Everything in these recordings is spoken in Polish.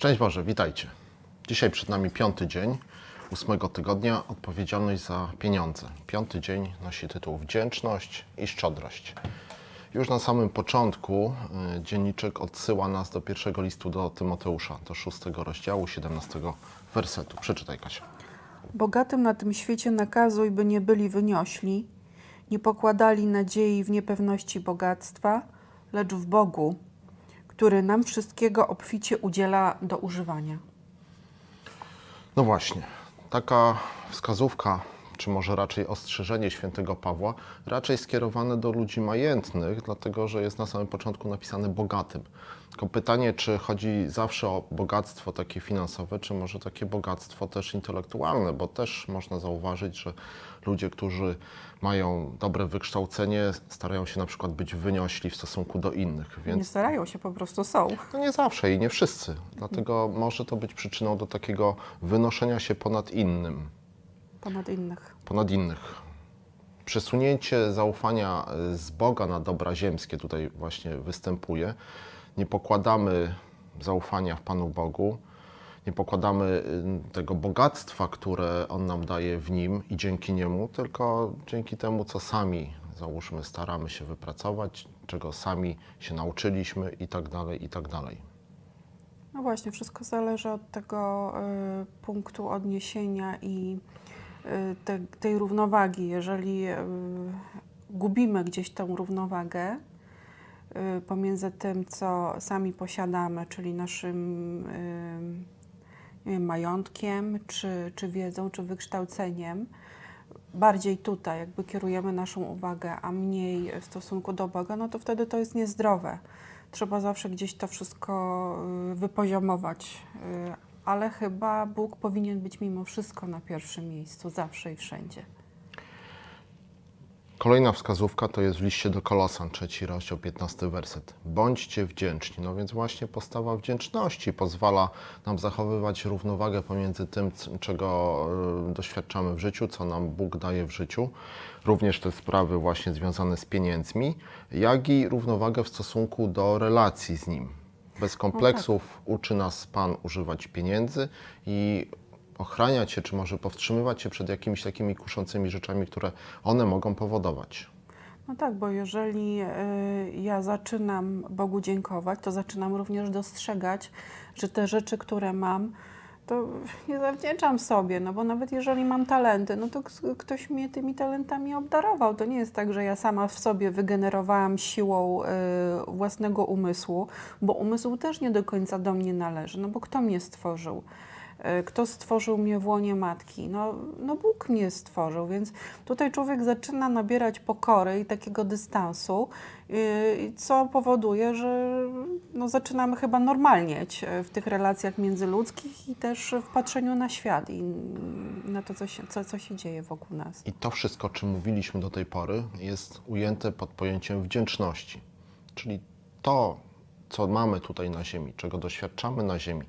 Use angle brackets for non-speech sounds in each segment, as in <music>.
Szczęść Boże, witajcie. Dzisiaj przed nami piąty dzień ósmego tygodnia odpowiedzialność za pieniądze. Piąty dzień nosi tytuł Wdzięczność i Szczodrość. Już na samym początku y, dzienniczek odsyła nas do pierwszego listu do Tymoteusza, do szóstego rozdziału, 17 wersetu. Przeczytaj Kasia. Bogatym na tym świecie nakazuj, by nie byli wyniośli, nie pokładali nadziei w niepewności bogactwa, lecz w Bogu, który nam wszystkiego obficie udziela do używania. No właśnie, taka wskazówka, czy może raczej ostrzeżenie świętego Pawła, raczej skierowane do ludzi majętnych, dlatego że jest na samym początku napisane bogatym. Tylko pytanie, czy chodzi zawsze o bogactwo takie finansowe, czy może takie bogactwo też intelektualne, bo też można zauważyć, że ludzie, którzy mają dobre wykształcenie, starają się na przykład być wyniośli w stosunku do innych, Nie więc starają się, po prostu są. no nie zawsze i nie wszyscy. Dlatego może to być przyczyną do takiego wynoszenia się ponad innym Ponad innych. ponad innych. Przesunięcie zaufania z Boga na dobra ziemskie tutaj właśnie występuje. Nie pokładamy zaufania w Panu Bogu, nie pokładamy y, tego bogactwa, które On nam daje w Nim i dzięki Niemu, tylko dzięki temu, co sami, załóżmy, staramy się wypracować, czego sami się nauczyliśmy i tak dalej, i tak dalej. No właśnie, wszystko zależy od tego y, punktu odniesienia i te, tej równowagi. Jeżeli y, gubimy gdzieś tą równowagę y, pomiędzy tym, co sami posiadamy, czyli naszym y, wiem, majątkiem, czy, czy wiedzą, czy wykształceniem, bardziej tutaj jakby kierujemy naszą uwagę, a mniej w stosunku do Boga, no to wtedy to jest niezdrowe. Trzeba zawsze gdzieś to wszystko y, wypoziomować, y, ale chyba Bóg powinien być mimo wszystko na pierwszym miejscu, zawsze i wszędzie. Kolejna wskazówka to jest w liście do Kolosan, trzeci rozdział, 15 werset. Bądźcie wdzięczni. No więc właśnie postawa wdzięczności pozwala nam zachowywać równowagę pomiędzy tym, czego y, doświadczamy w życiu, co nam Bóg daje w życiu, również te sprawy właśnie związane z pieniędzmi, jak i równowagę w stosunku do relacji z Nim. Bez kompleksów uczy nas Pan używać pieniędzy i ochraniać się, czy może powstrzymywać się przed jakimiś takimi kuszącymi rzeczami, które one mogą powodować. No tak, bo jeżeli y, ja zaczynam Bogu dziękować, to zaczynam również dostrzegać, że te rzeczy, które mam, to nie zawdzięczam sobie, no bo nawet jeżeli mam talenty, no to ktoś mnie tymi talentami obdarował. To nie jest tak, że ja sama w sobie wygenerowałam siłą y, własnego umysłu, bo umysł też nie do końca do mnie należy, no bo kto mnie stworzył? Y, Kto stworzył mnie w łonie matki? No, no Bóg mnie stworzył, więc tutaj człowiek zaczyna nabierać pokory i takiego dystansu, yy, co powoduje, że no, zaczynamy chyba normalnieć e, w tych relacjach międzyludzkich i też w patrzeniu na świat i na to, co się, co, co się dzieje wokół nas. I to wszystko, o czym mówiliśmy do tej pory, jest ujęte pod pojęciem wdzięczności. Czyli to, co mamy tutaj na Ziemi, czego doświadczamy na Ziemi,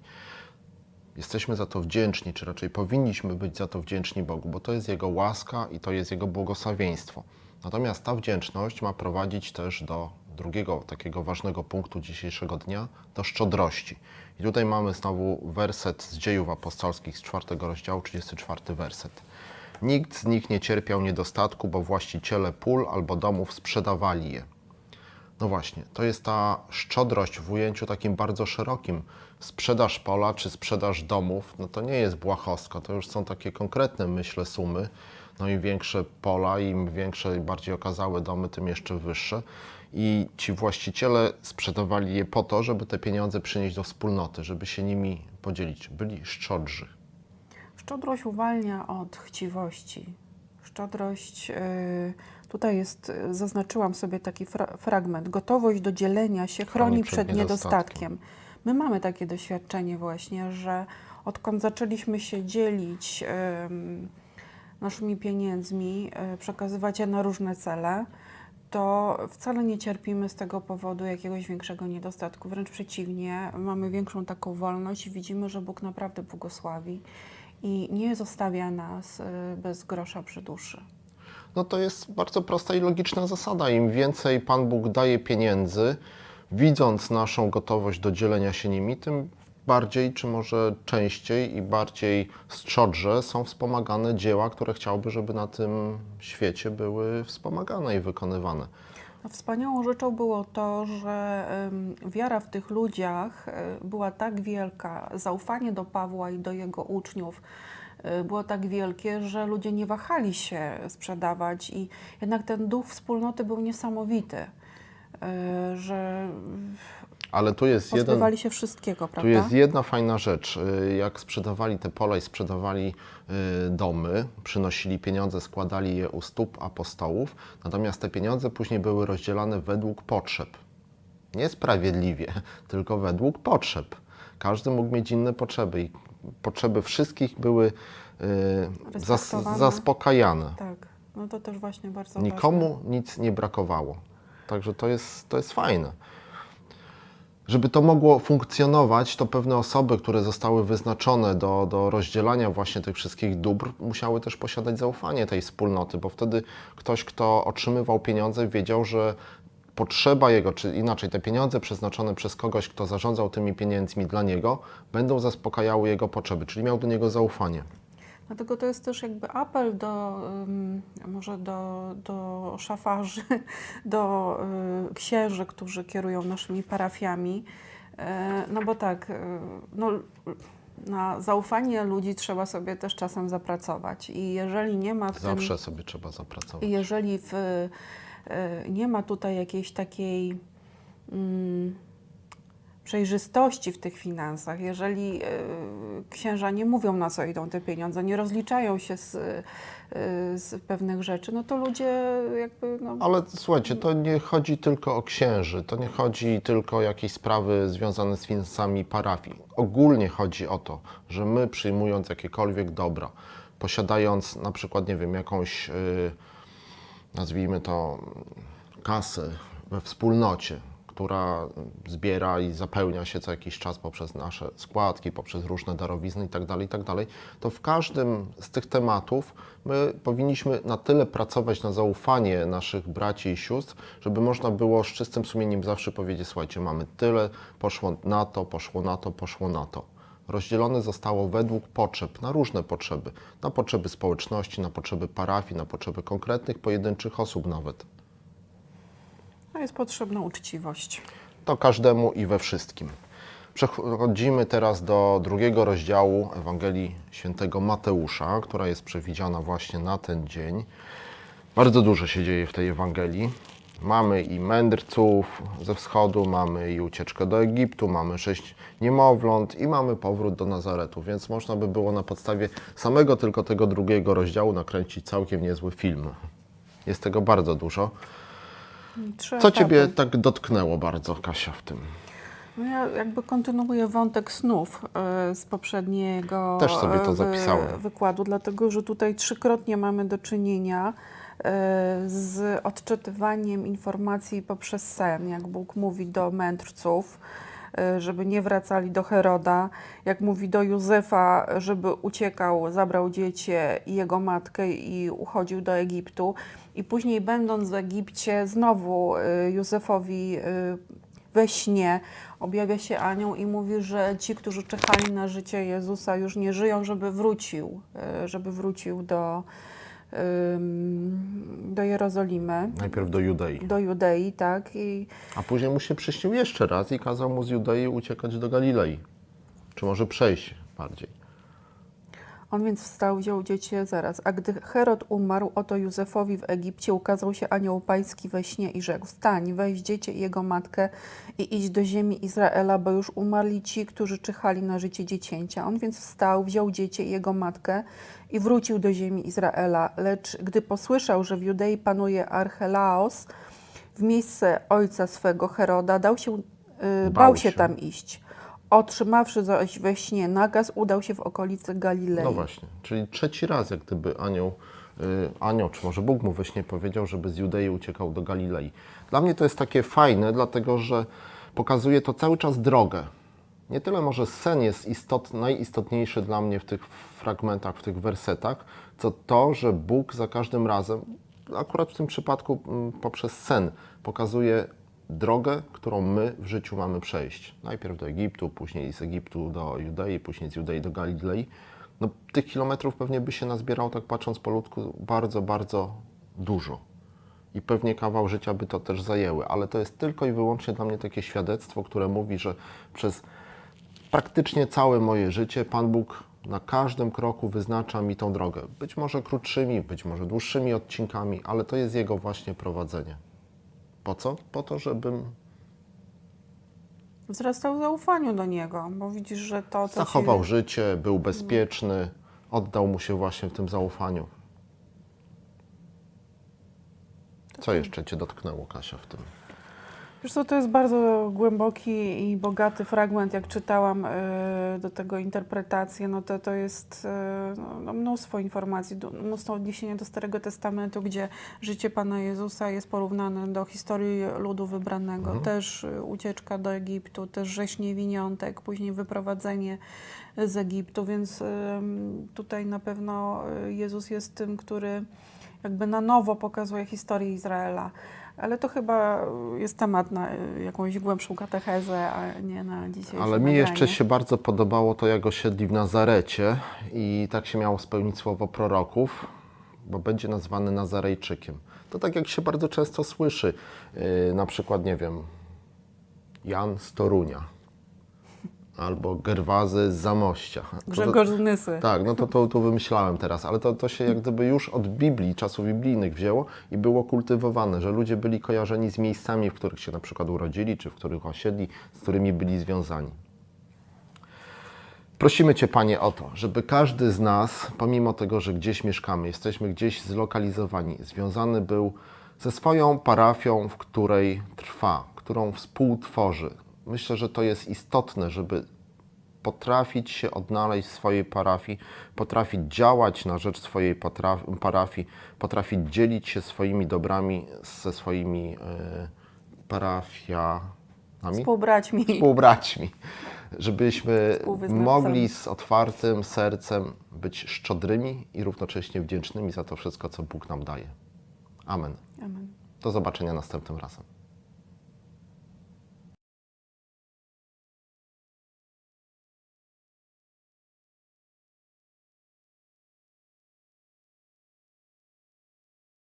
jesteśmy za to wdzięczni, czy raczej powinniśmy być za to wdzięczni Bogu, bo to jest Jego łaska i to jest Jego błogosławieństwo. Natomiast ta wdzięczność ma prowadzić też do drugiego takiego ważnego punktu dzisiejszego dnia, do szczodrości. I tutaj mamy znowu werset z dziejów apostolskich z czwartego rozdziału, 34 werset. Nikt z nich nie cierpiał niedostatku, bo właściciele pól albo domów sprzedawali je. No właśnie, to jest ta szczodrość w ujęciu takim bardzo szerokim. Sprzedaż pola czy sprzedaż domów, no to nie jest błahostka, to już są takie konkretne, myślę, sumy. No im większe pola, im większe i bardziej okazałe domy, tym jeszcze wyższe. I ci właściciele sprzedawali je po to, żeby te pieniądze przynieść do wspólnoty, żeby się nimi podzielić. Byli szczodrzy. Szczodrość uwalnia od chciwości. Szczodrość, yy, tutaj jest, yy, zaznaczyłam sobie taki fra fragment, gotowość do dzielenia się chroni przed, przed niedostatkiem. My mamy takie doświadczenie właśnie, że odkąd zaczęliśmy się dzielić ym, naszymi pieniędzmi, yy, przekazywać je na różne cele, to wcale nie cierpimy z tego powodu jakiegoś większego niedostatku. Wręcz przeciwnie, mamy większą taką wolność i widzimy, że Bóg naprawdę błogosławi i nie zostawia nas y, bez grosza przy duszy. No to jest bardzo prosta i logiczna zasada. Im więcej Pan Bóg daje pieniędzy, widząc naszą gotowość do dzielenia się nimi, tym bardziej, czy może częściej i bardziej strzodrze są wspomagane dzieła, które chciałby, żeby na tym świecie były wspomagane i wykonywane. Wspaniałą rzeczą było to, że wiara w tych ludziach e, była tak wielka, zaufanie do Pawła i do jego uczniów e, było tak wielkie, że ludzie nie wahali się sprzedawać i jednak ten duch wspólnoty był niesamowity, e, że Ale tu jest jeden, się wszystkiego, prawda? Tu jest jedna fajna rzecz. Y, Jak sprzedawali te pola i sprzedawali y, domy, przynosili pieniądze, składali je u stóp apostołów, natomiast te pieniądze później były rozdzielane według potrzeb. Nie sprawiedliwie, <laughs> tylko według potrzeb. Każdy mógł mieć inne potrzeby i potrzeby wszystkich były y, zas, zaspokajane. Tak, no to też właśnie bardzo Nikomu nic nie brakowało. Także to jest, to jest fajne. Żeby to mogło funkcjonować, to pewne osoby, które zostały wyznaczone do, do rozdzielania właśnie tych wszystkich dóbr, musiały też posiadać zaufanie tej wspólnoty, bo wtedy ktoś, kto otrzymywał pieniądze, wiedział, że potrzeba jego, czy inaczej, te pieniądze przeznaczone przez kogoś, kto zarządzał tymi pieniędzmi dla niego, będą zaspokajały jego potrzeby, czyli miał do niego zaufanie. Dlatego to jest też jakby apel do, może do, do szafarzy, <laughs> do y, księży, którzy kierują naszymi parafiami. E, No bo tak, y, no, na zaufanie ludzi trzeba sobie też czasem zapracować. I jeżeli nie ma w tym... Zawsze sobie trzeba zapracować. I jeżeli w, y, nie ma tutaj jakiejś takiej mm, przejrzystości w tych finansach, jeżeli y, księża nie mówią na co idą te pieniądze, nie rozliczają się z, y, z pewnych rzeczy, no to ludzie jakby no, Ale słuchajcie, to nie chodzi tylko o księży, to nie chodzi tylko o jakieś sprawy związane z finansami parafii. Ogólnie chodzi o to, że my przyjmując jakiekolwiek dobra, posiadając na przykład, nie wiem, jakąś, yy, nazwijmy to, kasę we wspólnocie, która zbiera i zapełnia się co jakiś czas poprzez nasze składki, poprzez różne darowizny itd., itd., to w każdym z tych tematów my powinniśmy na tyle pracować na zaufanie naszych braci i sióstr, żeby można było z czystym sumieniem zawsze powiedzieć, słuchajcie, mamy tyle, poszło na to, poszło na to, poszło na to. Rozdzielone zostało według potrzeb, na różne potrzeby. Na potrzeby społeczności, na potrzeby parafii, na potrzeby konkretnych, pojedynczych osób nawet. No jest potrzebna uczciwość. To każdemu i we wszystkim. Przechodzimy teraz do drugiego rozdziału Ewangelii Świętego Mateusza, która jest przewidziana właśnie na ten dzień. Bardzo dużo się dzieje w tej Ewangelii. Mamy i mędrców ze wschodu, mamy i ucieczkę do Egiptu, mamy sześć niemowląt i mamy powrót do Nazaretu, więc można by było na podstawie samego tylko tego drugiego rozdziału nakręcić całkiem niezły film. Jest tego bardzo dużo. Trzy Co etapy. Ciebie tak dotknęło bardzo, Kasia, w tym? No ja jakby kontynuuję wątek snów e, z poprzedniego Też sobie to e, zapisałem. wykładu, dlatego że tutaj trzykrotnie mamy do czynienia e, z odczytywaniem informacji poprzez sen, jak Bóg mówi do mędrców, żeby nie wracali do Heroda, jak mówi do Józefa, żeby uciekał, zabrał dziecię i jego matkę i uchodził do Egiptu. I później będąc w Egipcie znowu e, Józefowi e, we śnie objawia się anioł i mówi, że ci, którzy czekali na życie Jezusa, już nie żyją, żeby wrócił, e, żeby wrócił do, do Jerozolimy, Najpierw do Judei, do Judei, tak? I a później mu się przyśnił jeszcze raz i kazał mu z Judei uciekać do Galilei. Czy może przejść bardziej. On więc wstał, wziął dziecię zaraz. A gdy Herod umarł, oto Józefowi w Egipcie ukazał się anioł pański we śnie i rzekł: Wstań, weź dziecię i jego matkę i idź do ziemi Izraela, bo już umarli ci, którzy czyhali na życie dziecięcia. On więc wstał, wziął dziecię i jego matkę i wrócił do ziemi Izraela. Lecz gdy posłyszał, że w Judei panuje Archelaos, w miejsce ojca swego Heroda, dał się, yy, bał, Bał się się. tam iść. Otrzymawszy zaś we śnie nakaz, udał się w okolice Galilei. No właśnie, czyli trzeci raz jak gdyby anioł, y, anioł, czy może Bóg mu we śnie powiedział, żeby z Judei uciekał do Galilei. Dla mnie to jest takie fajne, dlatego że pokazuje to cały czas drogę. Nie tyle może sen jest istot, najistotniejszy dla mnie w tych fragmentach, w tych wersetach, co to, że Bóg za każdym razem, akurat w tym przypadku mm, poprzez sen, pokazuje drogę, którą my w życiu mamy przejść. Najpierw do Egiptu, później z Egiptu do Judei, później z Judei do Galilei. No, tych kilometrów pewnie by się nazbierało, tak patrząc po ludku, bardzo, bardzo dużo. I pewnie kawał życia by to też zajęły, ale to jest tylko i wyłącznie dla mnie takie świadectwo, które mówi, że przez praktycznie całe moje życie Pan Bóg na każdym kroku wyznacza mi tą drogę. Być może krótszymi, być może dłuższymi odcinkami, ale to jest Jego właśnie prowadzenie. Po co? Po to, żebym Wzrastał w zaufaniu do Niego, bo widzisz, że to, co zachował ci... życie, był bezpieczny, oddał mu się właśnie w tym zaufaniu. Co jeszcze Cię dotknęło, Kasia, w tym? Wiesz co, to jest bardzo głęboki i bogaty fragment, jak czytałam e, do tego interpretację, no to to jest e, no, no, mnóstwo informacji, mnóstwo odniesienia do Starego Testamentu, gdzie życie Pana Jezusa jest porównane do historii ludu wybranego, też e, ucieczka do Egiptu, też rzeź niewiniątek, później wyprowadzenie z Egiptu, więc tutaj na pewno Jezus jest tym, który jakby na nowo pokazuje historię Izraela. Ale to chyba jest temat na y, jakąś głębszą katechezę, a nie na dzisiejsze Ale mi nagranie. jeszcze się bardzo podobało to, jak osiedli w Nazarecie i tak się miało spełnić słowo proroków, bo będzie nazwany Nazarejczykiem. To tak jak się bardzo często słyszy, yy, na przykład, nie wiem, Jan z Torunia albo Gerwazy z Zamościa. Grzegorz z Nysy. tak, no to, to, to wymyślałem teraz, ale to, to się jak gdyby już od Biblii, czasów biblijnych wzięło i było kultywowane, że ludzie byli kojarzeni z miejscami, w których się na przykład urodzili, czy w których osiedli, z którymi byli związani. Prosimy Cię, Panie, o to, żeby każdy z nas, pomimo tego, że gdzieś mieszkamy, jesteśmy gdzieś zlokalizowani, związany był ze swoją parafią, w której trwa, którą współtworzy. Myślę, że to jest istotne, żeby potrafić się odnaleźć w swojej parafii, potrafić działać na rzecz swojej parafii, potrafić dzielić się swoimi dobrami ze swoimi e, parafianami Współbraćmi. współbraćmi, żebyśmy mogli z otwartym sercem być szczodrymi i równocześnie wdzięcznymi za to wszystko, co Bóg nam daje. Amen. Amen. Do zobaczenia następnym razem.